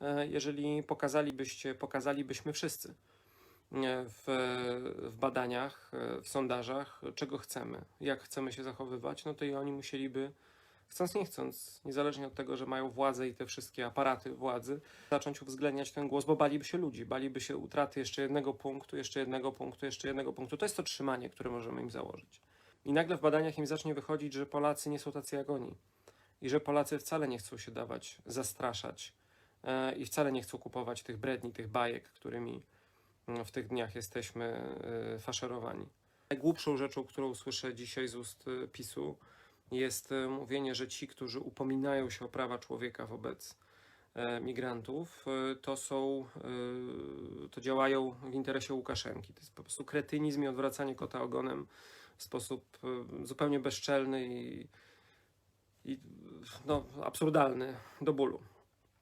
e, jeżeli pokazalibyście, pokazalibyśmy wszyscy w, w badaniach, e, w sondażach, czego chcemy, jak chcemy się zachowywać, no to i oni musieliby, chcąc nie chcąc, niezależnie od tego, że mają władzę i te wszystkie aparaty władzy, zacząć uwzględniać ten głos, bo baliby się ludzi, baliby się utraty jeszcze jednego punktu, jeszcze jednego punktu, jeszcze jednego punktu. To jest to trzymanie, które możemy im założyć. I nagle w badaniach im zacznie wychodzić, że Polacy nie są tacy jak oni. I że Polacy wcale nie chcą się dawać zastraszać i wcale nie chcą kupować tych bredni, tych bajek, którymi mm, w tych dniach jesteśmy e, faszerowani. Najgłupszą rzeczą, którą słyszę dzisiaj z ust e, PiSu, jest e, mówienie, że ci, którzy upominają się o prawa człowieka wobec e, migrantów, e, to są, e, to działają w interesie Łukaszenki. To jest po prostu kretynizm i odwracanie kota ogonem w sposób e, zupełnie bezczelny i, i no, absurdalny do bólu.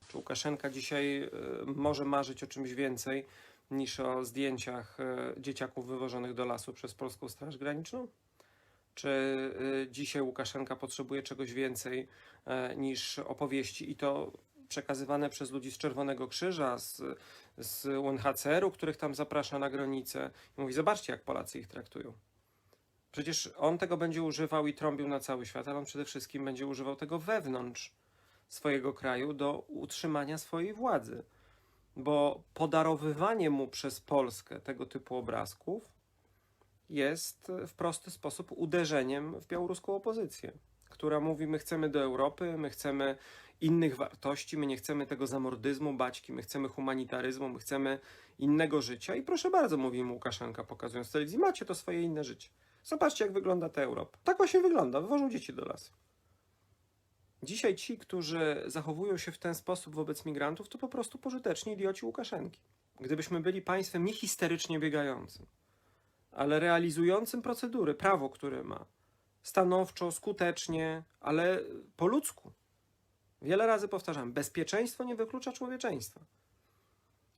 Czy Łukaszenka dzisiaj e, może marzyć o czymś więcej niż o zdjęciach e, dzieciaków wywożonych do lasu przez polską Straż Graniczną? Czy e, dzisiaj Łukaszenka potrzebuje czegoś więcej niż opowieści i to przekazywane przez ludzi z Czerwonego Krzyża, z, z UNHCR-u, których tam zaprasza na granicę i mówi: Zobaczcie, jak Polacy ich traktują. Przecież on tego będzie używał i trąbił na cały świat, ale on przede wszystkim będzie używał tego wewnątrz swojego kraju do utrzymania swojej władzy. Bo podarowywanie mu przez Polskę tego typu obrazków jest w prosty sposób uderzeniem w białoruską opozycję, która mówi: My chcemy do Europy, my chcemy innych wartości, my nie chcemy tego zamordyzmu, baćki, my chcemy humanitaryzmu, my chcemy innego życia. I proszę bardzo, mówi im Łukaszenka, pokazując telewizji: Macie to swoje inne życie. Zobaczcie, jak wygląda ta Europa. Tak właśnie wygląda. Wywożą dzieci do lasu. Dzisiaj ci, którzy zachowują się w ten sposób wobec migrantów, to po prostu pożyteczni idioci Łukaszenki. Gdybyśmy byli państwem nie histerycznie biegającym, ale realizującym procedury, prawo, które ma, stanowczo, skutecznie, ale po ludzku. Wiele razy powtarzam, bezpieczeństwo nie wyklucza człowieczeństwa.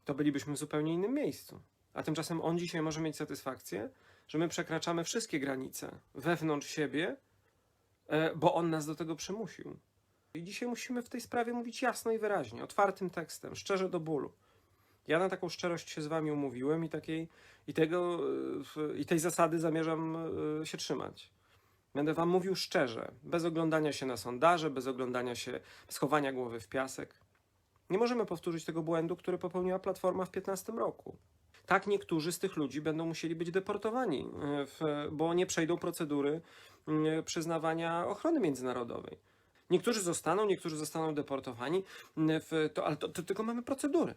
To bylibyśmy w zupełnie innym miejscu. A tymczasem on dzisiaj może mieć satysfakcję, że my przekraczamy wszystkie granice wewnątrz siebie, e, bo on nas do tego przymusił. I dzisiaj musimy w tej sprawie mówić jasno i wyraźnie, otwartym tekstem, szczerze do bólu. Ja na taką szczerość się z wami umówiłem i, takiej, i, tego, i tej zasady zamierzam e, się trzymać. Będę wam mówił szczerze, bez oglądania się na sondaże, bez oglądania się, bez chowania głowy w piasek. Nie możemy powtórzyć tego błędu, który popełniła Platforma w 15 roku. Tak, niektórzy z tych ludzi będą musieli być deportowani, e, bo nie przejdą procedury e, przyznawania ochrony międzynarodowej. Niektórzy zostaną, niektórzy zostaną deportowani, e, w, to, ale to, to tylko mamy procedury.